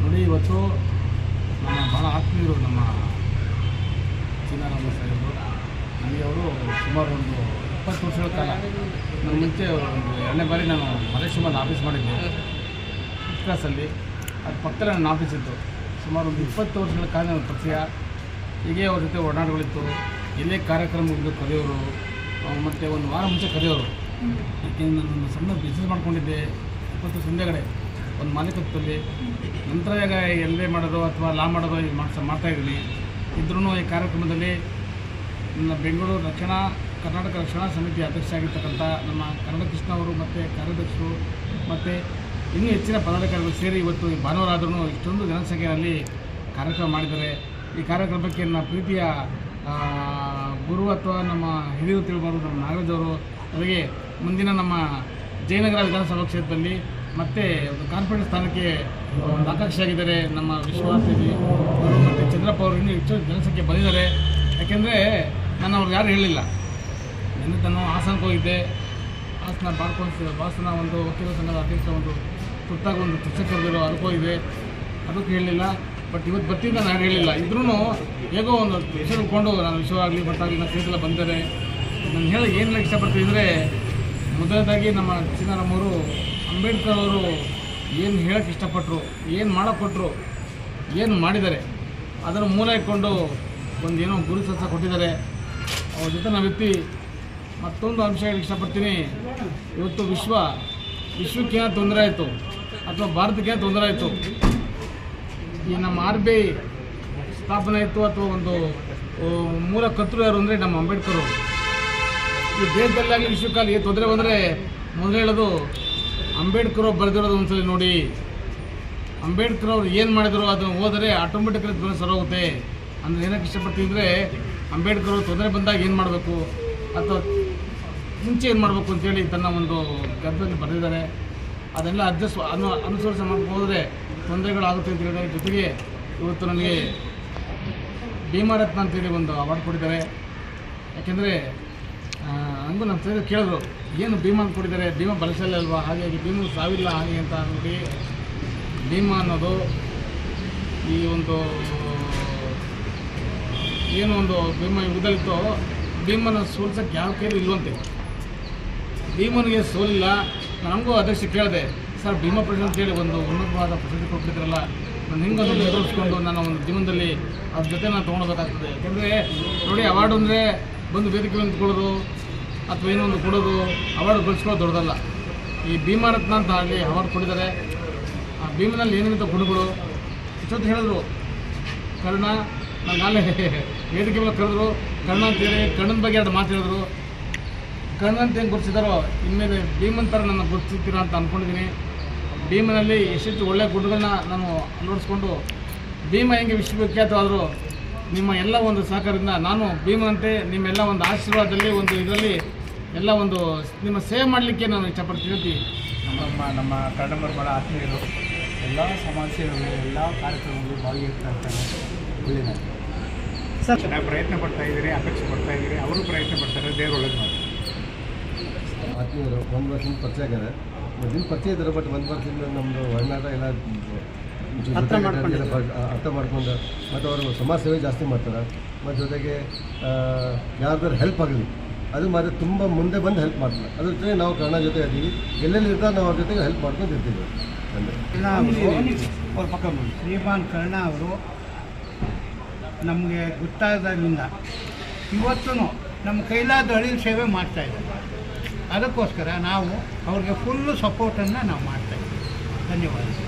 ನೋಡಿ, ಇವತ್ತು ನಮ್ಮ ಭಾಳ ಆತ್ಮೀಯರು ನಮ್ಮ ಚಿನ್ನಾರಾಮ ಸಾಹೇಬರು ಅಲ್ಲಿ ಅವರು ಸುಮಾರು ಒಂದು ಇಪ್ಪತ್ತು ವರ್ಷಗಳ ಕಾಲ ನಾನು ಮುಂಚೆ ಒಂದು ಎರಡನೇ ಬಾರಿ ನಾನು ಮಲೇಶ್ ಆಫೀಸ್ ಮಾಡಿದ್ದೆ. ಕ್ಲಾಸಲ್ಲಿ ಅದು ಪಕ್ಕದಲ್ಲಿ ನನ್ನ ಆಫೀಸ್ ಇತ್ತು. ಸುಮಾರು ಒಂದು ಇಪ್ಪತ್ತು ವರ್ಷಗಳ ಕಾಲ ನನ್ನ ಪರಿಚಯ ಹೀಗೆ ಅವ್ರ ಜೊತೆ ಒಡನಾಟಗಳಿತ್ತು ಎಲ್ಲೇ ಕಾರ್ಯಕ್ರಮಗಳು ಕರೆಯೋರು. ಮತ್ತು ಒಂದು ವಾರ ಮುಂಚೆ ಕರೆಯೋರು. ಯಾಕೆಂದ್ರೆ ನಾನು ಸಣ್ಣ ಬಿಸ್ನೆಸ್ ಮಾಡ್ಕೊಂಡಿದ್ದೆ. ಇಪ್ಪತ್ತು ಸಂಜೆಗಡೆ ಒಂದು ಮಾಲೀಕತ್ವದಲ್ಲಿ. ನಂತರ ಈಗ ಎಲ್ಲೇ ಮಾಡೋದು ಅಥವಾ ಲಾ ಮಾಡೋದು ಈಗ ಮಾಡ್ಸ ಮಾಡ್ತಾಯಿದ್ದೀನಿ ಇದ್ರೂ ಈ ಕಾರ್ಯಕ್ರಮದಲ್ಲಿ ನನ್ನ ಬೆಂಗಳೂರು ರಕ್ಷಣಾ, ಕರ್ನಾಟಕ ರಕ್ಷಣಾ ಸಮಿತಿ ಅಧ್ಯಕ್ಷ ಆಗಿರ್ತಕ್ಕಂಥ ನಮ್ಮ ಕನ್ನಡ ಕೃಷ್ಣ ಅವರು ಮತ್ತು ಕಾರ್ಯದರ್ಶರು, ಮತ್ತು ಇನ್ನೂ ಹೆಚ್ಚಿನ ಪದಾಧಿಕಾರಿಗಳು ಸೇರಿ ಇವತ್ತು ಭಾನುವಾರ ಆದ್ರೂ ಇಷ್ಟೊಂದು ಜನಸಂಖ್ಯೆಯಲ್ಲಿ ಕಾರ್ಯಕ್ರಮ ಮಾಡಿದ್ದಾರೆ. ಈ ಕಾರ್ಯಕ್ರಮಕ್ಕೆ ನನ್ನ ಪ್ರೀತಿಯ ಗುರು ಅಥವಾ ನಮ್ಮ ಹಿರಿಯರು ತಿಳ್ಬಾರ್ದು ನಮ್ಮ ನಾಗರಾಜ್ ಅವರು. ಅವರಿಗೆ ಮುಂದಿನ ನಮ್ಮ ಜಯನಗರ ವಿಧಾನಸಭಾ ಕ್ಷೇತ್ರದಲ್ಲಿ ಮತ್ತೆ ಒಂದು ಕಾನ್ಫಿಡೆನ್ಸ್ ಸ್ಥಾನಕ್ಕೆ ಒಂದು ಆಕಾಂಕ್ಷಿಯಾಗಿದ್ದಾರೆ ನಮ್ಮ ವಿಶ್ವಾಸದಲ್ಲಿ ಅವರು ಮತ್ತು ಚಂದ್ರಪ್ಪ ಅವರು ಇನ್ನೂ ಹೆಚ್ಚು ಜನಸಂಖ್ಯೆ ಬಂದಿದ್ದಾರೆ. ಯಾಕೆಂದರೆ ನಾನು ಅವ್ರಿಗೆ ಯಾರು ಹೇಳಲಿಲ್ಲ ನಿನ್ನೆ ನಾನು ಹಾಸನಕ್ಕೆ ಹೋಗಿದ್ದೆ. ಹಾಸನ ಬಾರ್ಕೊಂಡು ಹಾಸನ ಒಂದು ವಕೀಲ ಸಂಘದ ಅಧ್ಯಕ್ಷ ಒಂದು ತುರ್ತಾಗಿ ಒಂದು ಚರ್ಚೆ ಕರೆದಿರೋ ಅನುಭವ ಇದೆ. ಅದಕ್ಕೆ ಹೇಳಲಿಲ್ಲ ಬಟ್ ಇವತ್ತು ಬರ್ತಿದ್ದ ನಾನು ಹೇಳಿಲ್ಲ. ಇದ್ರೂ ಹೇಗೋ ಒಂದು ಹೆಸರು ಉಳ್ಕೊಂಡು ನಾನು ವಿಷಯವಾಗಲಿ ಆಗಲಿ ನಾನು ಸೇರಿಸಲ್ಲ ಬಂದರೆ. ನಾನು ಹೇಳಿ ಏನು ಇಷ್ಟಪಡ್ತೀನಿ ಅಂದರೆ, ಮೊದಲನೇದಾಗಿ ನಮ್ಮ ಚಿನ್ನಾರಮ್ಮವರು ಅಂಬೇಡ್ಕರ್ ಅವರು ಏನು ಹೇಳಕ್ಕೆ ಇಷ್ಟಪಟ್ಟರು, ಏನು ಮಾಡೋಕ್ಕೊಟ್ರು ಏನು ಮಾಡಿದ್ದಾರೆ ಅದನ್ನು ಮೂಲ ಇಟ್ಕೊಂಡು ಒಂದು ಏನೋ ಗುರು ಸತ್ಸ ಕೊಟ್ಟಿದ್ದಾರೆ. ಅವ್ರ ಜೊತೆ ನಾವು ವ್ಯಕ್ತಿ ಮತ್ತೊಂದು ಅಂಶ ಹೇಳಕ್ಕೆ ಇಷ್ಟಪಡ್ತೀನಿ. ಇವತ್ತು ವಿಶ್ವ ವಿಶ್ವಕ್ಕೇನೋ ತೊಂದರೆ ಆಯಿತು. ಅಥವಾ ಭಾರತಕ್ಕೆ ತೊಂದರೆ ಆಯಿತು? ಈ ನಮ್ಮ ಆರ್ ಬಿ ಐ ಸ್ಥಾಪನೆ ಆಯಿತು ಅಥವಾ ಒಂದು ಮೂಲ ಕರ್ತೃ ಯಾರು ಅಂದರೆ ನಮ್ಮ ಅಂಬೇಡ್ಕರ್. ಅವರು ಈ ದೇಶದಲ್ಲಾಗಲಿ ಏನು ತೊಂದರೆ ಬಂದರೆ ಮೊದಲು ಹೇಳೋದು, ಅಂಬೇಡ್ಕರ್ ಅವ್ರು ಬರೆದಿರೋದು ಒಂದ್ಸಲಿ ನೋಡಿ. ಅಂಬೇಡ್ಕರ್ ಅವ್ರು ಏನು ಮಾಡಿದ್ರು ಅದನ್ನು ಓದರೆ ಆಟೋಮೆಟಿಕಲಿ ಧ್ವನಿ ಸರೋಗುತ್ತೆ. ಅಂದರೆ ಏನಕ್ಕೆ ಇಷ್ಟಪಡ್ತೀವಿ ಅಂದರೆ, ಅಂಬೇಡ್ಕರ್ ಅವ್ರು ತೊಂದರೆ ಬಂದಾಗ ಏನು ಮಾಡಬೇಕು? ಅಥವಾ ಮುಂಚೆ ಏನು ಮಾಡಬೇಕು ಅಂತೇಳಿ ತನ್ನ ಒಂದು ಗದ್ದಲ್ಲಿ ಬರೆದಿದ್ದಾರೆ. ಅದೆಲ್ಲ ಅಡ್ಜಸ್ಟ್ ಅನು ಅನುಸರಿಸ ಮಾಡ್ಕೊಂಡು ಹೋದರೆ ತೊಂದರೆಗಳಾಗುತ್ತೆ ಅಂತ ಹೇಳಿದ್ರೆ ಜೊತೆಗೆ ಇವತ್ತು ನನಗೆ ಭೀಮಾರತ್ನ ಅಂತೇಳಿ ಒಂದು ಅವಾರ್ಡ್ ಕೊಟ್ಟಿದ್ದಾರೆ. ಯಾಕೆಂದರೆ ಹಂಗೂ ನಮ್ಮ ಸ್ನೇಹಿತರು ಕೇಳಿದ್ರು, ಏನು ಭೀಮಾ ಅಂತ ಕೊಟ್ಟಿದ್ದಾರೆ? ಭೀಮಾ ಬಳಸಲ್ಲ ಅಲ್ವಾ? ಹಾಗಾಗಿ ಭೀಮ ಸಾವಿಲ್ಲ ಹಾಗೆ ಅಂತ ಅಂದ್ಬಿಟ್ಟು ಭೀಮಾ ಅನ್ನೋದು ಈ ಒಂದು, ಏನು ಒಂದು ಭೀಮ ಯುಗದಲ್ಲಿತ್ತೋ ಭೀಮನ ಸೋಲ್ಸಕ್ಕೆ ಯಾವ ಕೈಲೂ ಇಲ್ವಂತೆ? ಭೀಮನಿಗೆ ಸೋಲಿಲ್ಲ ನನಗೂ ಅಧ್ಯಕ್ಷ ಕೇಳಿದೆ, ಸರ್, ಭೀಮ ಪ್ರಶಸ್ತಿ ಅಂತೇಳಿ ಒಂದು ಉನ್ನತವಾದ ಪ್ರಶಸ್ತಿ ಕೊಟ್ಟಿದ್ರಲ್ಲ ನಾನು ಹಿಂಗೊಂದು ಎದುರಿಸ್ಕೊಂಡು ನಾನು ಒಂದು ಜೀವನದಲ್ಲಿ ಅದ್ರ ಜೊತೆ ನಾನು ತೊಗೊಳ್ಬೇಕಾಗ್ತದೆ. ಯಾಕೆಂದರೆ ನೋಡಿ ಅವಾರ್ಡ್ ಅಂದರೆ ಬಂದು ವೇದಿಕೆ ನಿಂತ್ಕೊಳ್ಳೋದು ಅಥವಾ ಏನೋ ಒಂದು ಕೊಡೋದು ಅವಾರ್ಡ್ ಗಳಿಸ್ಕೊಳ್ಳೋದು ದೊಡ್ಡದಲ್ಲ. ಈ ಭೀಮಾರತ್ನ ಅಂತ ಅಲ್ಲಿ ಅವಾರ್ಡ್ ಕೊಟ್ಟಿದ್ದಾರೆ. ಆ ಭೀಮನಲ್ಲಿ ಏನೇನಿತ್ತು ಗುಣಗಳು? ಇಷ್ಟೊತ್ತು ಹೇಳಿದ್ರು. ಕರ್ಣ, ನಾನು ನಾಳೆ ವೇದಿಕೆ ಮೇಲೆ ಕರೆದ್ರು. ಕರ್ಣ ಅಂತೇಳಿ ಕಣ್ಣನ ಬಗ್ಗೆ ಎರಡು ಮಾತು ಹೇಳಿದ್ರು. ಏನು ಹೆಂಗೆ ಗುರುತಿಸಿದಾರೋ ಇನ್ಮೇಲೆ ಭೀಮನ್ ಥರ ನನ್ನ ಗುರುತಿಸ್ತೀರಾ ಅಂತ ಅಂದ್ಕೊಂಡಿದ್ದೀನಿ ಭೀಮನಲ್ಲಿ ಎಷ್ಟೆಷ್ಟು ಒಳ್ಳೆಯ ಗುಣಗಳನ್ನ ನಾನು ಅಳವಡಿಸ್ಕೊಂಡು ಭೀಮ ಹೆಂಗೆ ವಿಶ್ವವಿಖ್ಯಾತವಾದರೂ ನಿಮ್ಮ ಎಲ್ಲ ಒಂದು ಸಹಕಾರದಿಂದ ನಾನು ಭೀಮನಂತೆ ನಿಮ್ಮೆಲ್ಲ ಒಂದು ಆಶೀರ್ವಾದದಲ್ಲಿ ಒಂದು ಇದರಲ್ಲಿ ಎಲ್ಲ ಒಂದು ನಿಮ್ಮ ಸೇವೆ ಮಾಡಲಿಕ್ಕೆ ನಾನು ಇಷ್ಟಪಡ್ತೀನಿ ಅಂತ ನಮ್ಮ ನಮ್ಮ ಕನ್ನಡವರು ಭಾಳ ಆತ್ಮೀಯರು. ಎಲ್ಲ ಸಮಾಜ ಎಲ್ಲ ಕಾರ್ಯಕ್ರಮಗಳು ಭಾಗಿಯಾಗ್ತಾ ಇರ್ತಾರೆ. ಒಳ್ಳೆಯದಾಗಿ ಸರ್. ಚೆನ್ನಾಗಿ ಪ್ರಯತ್ನ ಪಡ್ತಾ ಇದ್ದೀರಿ ಅಪೇಕ್ಷೆ ಪಡ್ತಾ ಇದ್ದೀರಿ ಅವರು ಪ್ರಯತ್ನ ಪಡ್ತಾರೆ ದೇವರೊಳಗೆ ಆತ್ಮೀಯರು ಒಂದು ವರ್ಷದಿಂದ ಪರಿಚಯ ಆಗ್ಯಾರ ಮೊದಲು ಪರಿಚಯ ಇದ್ದಾರೆ ಬಟ್ ಒಂದು ವರ್ಷದಿಂದ ನಮ್ಮದು ಒಡನಾಟ ಎಲ್ಲ ಅರ್ಥ ಮಾಡ್ಕೊಂಡು ಮತ್ತು ಅವರು ಸಮಾಜ ಸೇವೆ ಜಾಸ್ತಿ ಮಾಡ್ತಾರೆ. ಮತ್ತು ಜೊತೆಗೆ ಯಾರ್ದಾರು ಹೆಲ್ಪ್ ಆಗಲಿ ಅದು ಮಾತ್ರ ತುಂಬ ಮುಂದೆ ಬಂದು ಹೆಲ್ಪ್ ಮಾಡ್ತಾರೆ. ಅದ್ರ ಜೊತೆ ನಾವು ಕನ್ನಡ ಜೊತೆ ಇದ್ದೀವಿ. ಎಲ್ಲೆಲ್ಲಿ ಇರ್ತಾರೆ ನಾವು ಅವ್ರ ಜೊತೆಗೆ ಹೆಲ್ಪ್ ಮಾಡ್ಕೊಂಡು ಇರ್ತೀವಿ. ಅಂದರೆ ಅವ್ರ ಪಕ್ಕ ಶ್ರೀಮಾನ್ ಕರ್ಣ ಅವರು ನಮಗೆ ಗೊತ್ತಾದಾಗಿಂದ ಇವತ್ತು ನಮ್ಮ ಕೈಲಾದ ಹಳ್ಳಿ ಸೇವೆ ಮಾಡ್ತಾಯಿದ್ದಾರೆ ಅದಕ್ಕೋಸ್ಕರ ನಾವು ಅವ್ರಿಗೆ ಫುಲ್ಲು ಸಪೋರ್ಟನ್ನು ನಾವು ಮಾಡ್ತಾಯಿದ್ದೀವಿ ಧನ್ಯವಾದ